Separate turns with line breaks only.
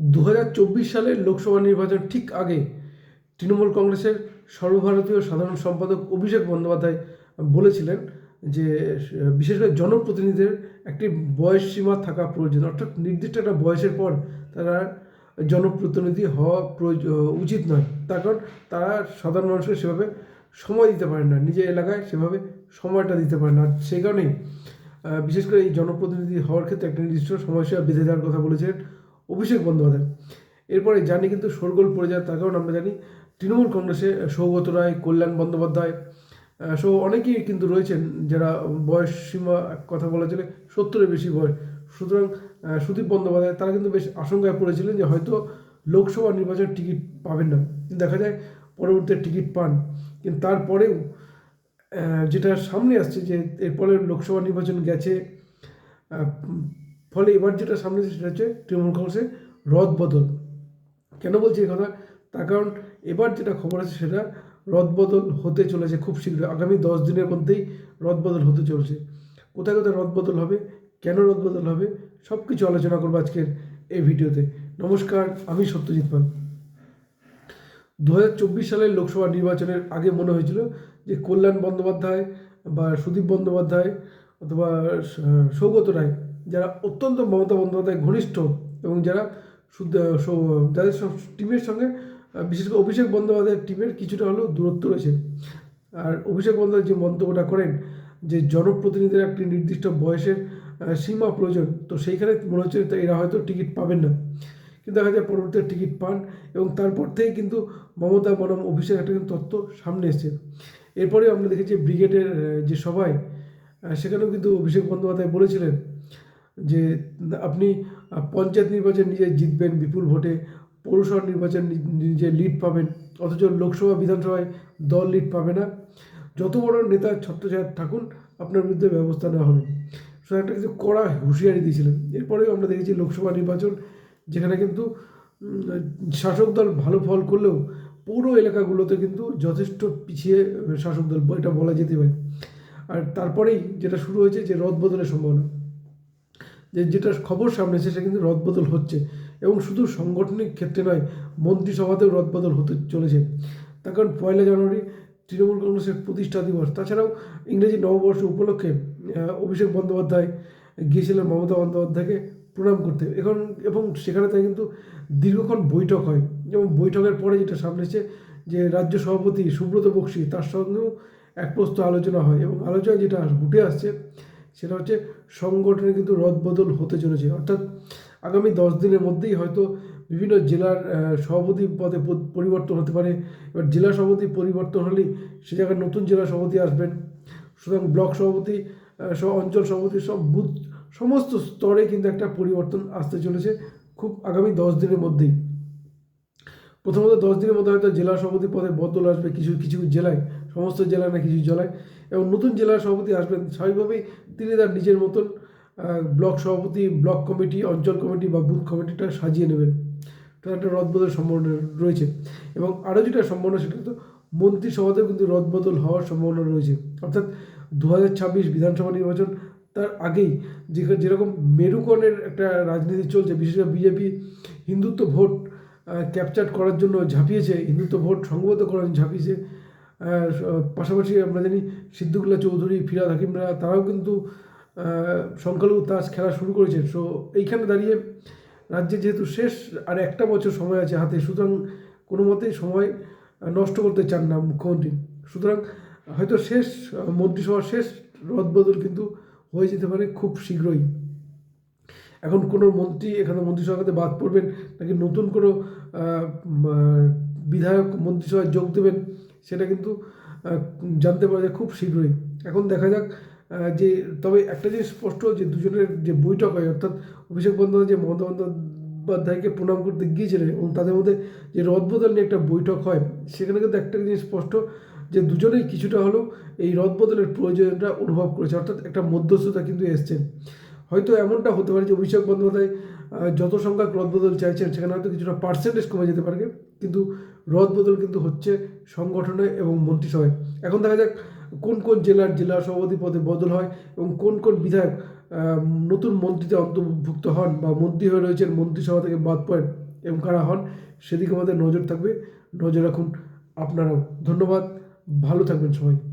দু হাজার চব্বিশ সালের লোকসভা নির্বাচন ঠিক আগে তৃণমূল কংগ্রেসের সর্বভারতীয় সাধারণ সম্পাদক অভিষেক বন্দ্যোপাধ্যায় বলেছিলেন যে, বিশেষ করে জনপ্রতিনিধিদের একটি বয়স সীমা থাকা প্রয়োজন। অর্থাৎ নির্দিষ্ট একটা বয়সের পর তারা জনপ্রতিনিধি হওয়া উচিত নয়। তার কারণ তারা সাধারণ মানুষকে সেভাবে সময় দিতে পারে না, নিজের এলাকায় সেভাবে সময়টা দিতে পারে না। সেই কারণেই বিশেষ করে এই জনপ্রতিনিধি হওয়ার ক্ষেত্রে একটা নির্দিষ্ট সময়সীমা বেঁধে দেওয়ার কথা বলেছিলেন। অভিষেক বন্দ্যোপাধ্যায়। এরপরে জানি কিন্তু শোরগোল পড়ে যায় কারণ আমরা জানি। তৃণমূল কংগ্রেসে সৌগত রায়, কল্যাণ বন্দ্যোপাধ্যায় সো অনেকেই কিন্তু রয়েছেন যারা বয়স সীমা কথা বলা চলে সত্তরের বেশি বয়স। সুতরাং সুদীপ বন্দ্যোপাধ্যায়, তারা কিন্তু বেশ আশঙ্কায় পড়েছিলেন যে হয়তো লোকসভা নির্বাচনের টিকিট পাবেন না। দেখা যায় পরবর্তীতে টিকিট পান। কিন্তু তারপরেও যেটা সামনে আসছে যে এরপরে লোকসভা নির্বাচন গেছে ফলে এবার যেটা সামনে সেটা হচ্ছে তৃণমূল কংগ্রেসের রদ বদল। কেন বলছি কথা? তার কারণ এবার যেটা খবর আছে, সেটা রদবদল হতে চলেছে খুব শীঘ্র আগামী দশ দিনের মধ্যেই রদবদল হতে চলছে। কোথায় কোথায় রদবদল হবে, কেন রদবদল হবে সব কিছু আলোচনা করব আজকের এই ভিডিওতে। নমস্কার, আমি সত্যজিৎ পাল। দু হাজার চব্বিশ সালের লোকসভা নির্বাচনের আগে মনে হয়েছিল যে কল্যাণ বন্দ্যোপাধ্যায় বা সুদীপ বন্দ্যোপাধ্যায় অথবা সৌগত রায় যারা অত্যন্ত মমতা বন্দ্যোপাধ্যায় ঘনিষ্ঠ এবং যারা যাদের সব টিমের সঙ্গে বিশেষ করে অভিষেক বন্দ্যোপাধ্যায়ের টিমের কিছুটা হলেও দূরত্ব রয়েছে। আর অভিষেক বন্দ্যোপাধ্যায় যে মন্তব্যটা করেন যে জনপ্রতিনিধির একটি নির্দিষ্ট বয়সের সীমা প্রয়োজন, তো সেইখানে মনে হচ্ছে এরা হয়তো টিকিট পাবেন না। কিন্তু দেখা যায় পরবর্তীতে টিকিট পান এবং তারপর থেকে কিন্তু মমতা বনম অভিষেক একটা কিন্তু তত্ত্ব সামনে এসছে। এরপরে আমরা দেখেছি ব্রিগেডের যে সভায় সেখানেও কিন্তু অভিষেক বন্দ্যোপাধ্যায় বলেছিলেন যে আপনি পঞ্চায়েত নির্বাচন নিজে জিতবেন বিপুল ভোটে, পৌরসভা নির্বাচন নিজে লিড পাবেন, অথচ লোকসভা, বিধানসভায় দল লিড পাবে না। যত বড় নেতা ছত্রছায়া থাকুন, আপনার বিরুদ্ধে ব্যবস্থা নেওয়া হবে। সো একটা কিছু কড়া হুঁশিয়ারি দিয়েছিলেন। এরপরেও আমরা দেখেছি লোকসভা নির্বাচন, যেখানে কিন্তু শাসক দল ভালো ফল করলেও পৌর এলাকাগুলোতে কিন্তু যথেষ্ট পিছিয়ে শাসক দল, এটা বলা যেতে পারে। আর তারপরেই যেটা শুরু হয়েছে, যে রদ বদলের সম্ভাবনা। যে যেটা খবর সামনে এসে সেটা কিন্তু রদবদল হচ্ছে। এবং শুধু সাংগঠনিক ক্ষেত্রে নয়, মন্ত্রিসভাতেও রদবদল হতে চলেছে। তার কারণ পয়লা জানুয়ারি তৃণমূল কংগ্রেসের প্রতিষ্ঠা দিবস। তাছাড়াও ইংরেজি নববর্ষ উপলক্ষে অভিষেক বন্দ্যোপাধ্যায় গিয়েছিলেন মমতা বন্দ্যোপাধ্যায়কে প্রণাম করতে। এখন এবং সেখানে তাই কিন্তু দীর্ঘক্ষণ বৈঠক হয়। এবং বৈঠকের পরে যেটা সামনে এসেছে যে রাজ্য সভাপতি সুব্রত বক্সি তার সঙ্গেও এক প্রস্ত আলোচনা হয়। এবং আলোচনায় যেটা উঠে আসছে সেটা হচ্ছে সংগঠনে কিন্তু রদবদল হতে চলেছে। অর্থাৎ আগামী দশ দিনের মধ্যেই হয়তো বিভিন্ন জেলার সভাপতি পদে পরিবর্তন হতে পারে। এবার জেলা সভাপতি পরিবর্তন হলেই সে জায়গায় নতুন জেলা সভাপতি আসবেন। সুতরাং ব্লক সভাপতি অঞ্চল সভাপতি সব বুথ, সমস্ত স্তরে কিন্তু একটা পরিবর্তন আসতে চলেছে খুব আগামী দশ দিনের মধ্যেই। প্রথমত দশ দিনের মধ্যে হয়তো জেলা সভাপতি পদে বদল আসবে কিছু কিছু জেলায়। সমস্ত জেলায় না কিছু জেলায় এবং নতুন জেলার সভাপতি আসবেন, স্বাভাবিকভাবেই তিনি তার নিজের মতন ব্লক সভাপতি, ব্লক কমিটি, অঞ্চল কমিটি বা বুথ কমিটিটা সাজিয়ে নেবেন। তার একটা রদবদলের সম্ভাবনা রয়েছে। এবং আরও যেটা সম্ভাবনা, সেটা তো মন্ত্রিসভাতেও কিন্তু রদবদল হওয়ার সম্ভাবনা রয়েছে। অর্থাৎ দু হাজার ছাব্বিশ বিধানসভা নির্বাচন, তার আগেই যে যেরকম মেরুকরণের একটা রাজনীতি চলছে, বিশেষ করে বিজেপি হিন্দুত্ব ভোট ক্যাপচার করার জন্য ঝাঁপিয়েছে, হিন্দুত্ব ভোট সংগত করার জন্য ঝাঁপিয়েছে পাশাপাশি আমরা জানি সিদ্দিকুল্লাহ চৌধুরী, ফিরাদ হাকিমরা, তারাও কিন্তু সংখ্যালঘু তাস খেলা শুরু করেছেন। সো এইখানে দাঁড়িয়ে রাজ্যে যেহেতু শেষ আর একটা বছর সময় আছে হাতে, সুতরাং কোনো মতেই সময় নষ্ট করতে চান না মুখ্যমন্ত্রী। সুতরাং হয়তো শেষ, মন্ত্রিসভার শেষ রদবদল কিন্তু হয়ে যেতে পারে খুব শীঘ্রই। এখন কোনো মন্ত্রী, এখানে মন্ত্রিসভাতে বাদ পড়বেন নাকি নতুন কোনো বিধায়ক মন্ত্রিসভায় যোগ দেবেন সেটা কিন্তু জানতে পারা যায় খুব শীঘ্রই। এখন দেখা যাক যে, তবে একটা জিনিস স্পষ্ট যে, দুজনের যে বৈঠক হয়, অর্থাৎ অভিষেক বন্দ্যোপাধ্যায় যে মমতা বন্দ্যোপাধ্যায়কে প্রণাম করতে গিয়েছিলেন এবং তাদের মধ্যে যে রদবদল নিয়ে একটা বৈঠক হয়, সেখানে কিন্তু একটা জিনিস স্পষ্ট যে, দুজনেই কিছুটা হলেও এই রদবদলের প্রয়োজনটা অনুভব করেছে, অর্থাৎ একটা মধ্যস্থতা কিন্তু এসছে। হয়তো এমনটা হতে পারে যে, অভিষেক বন্দ্যোপাধ্যায় যত সংখ্যক রদবদল চাইছেন, সেখানে হয়তো কিছুটা পার্সেন্টেজ কমে যেতে পারে কিন্তু রদবদল কিন্তু হচ্ছে সংগঠনে এবং মন্ত্রিসভায়। এখন দেখা যাক কোন কোন জেলার জেলা সভাপতি পদে বদল হয় এবং কোন কোন বিধায়ক নতুন মন্ত্রীতে অন্তর্ভুক্ত হন বা মন্ত্রী হয়ে রয়েছেন মন্ত্রিসভা থেকে বাদ পড়েন এবং কারা হন, সেদিকে আমাদের নজর থাকবে। নজর রাখুন আপনারাও। ধন্যবাদ। ভালো থাকবেন সবাই।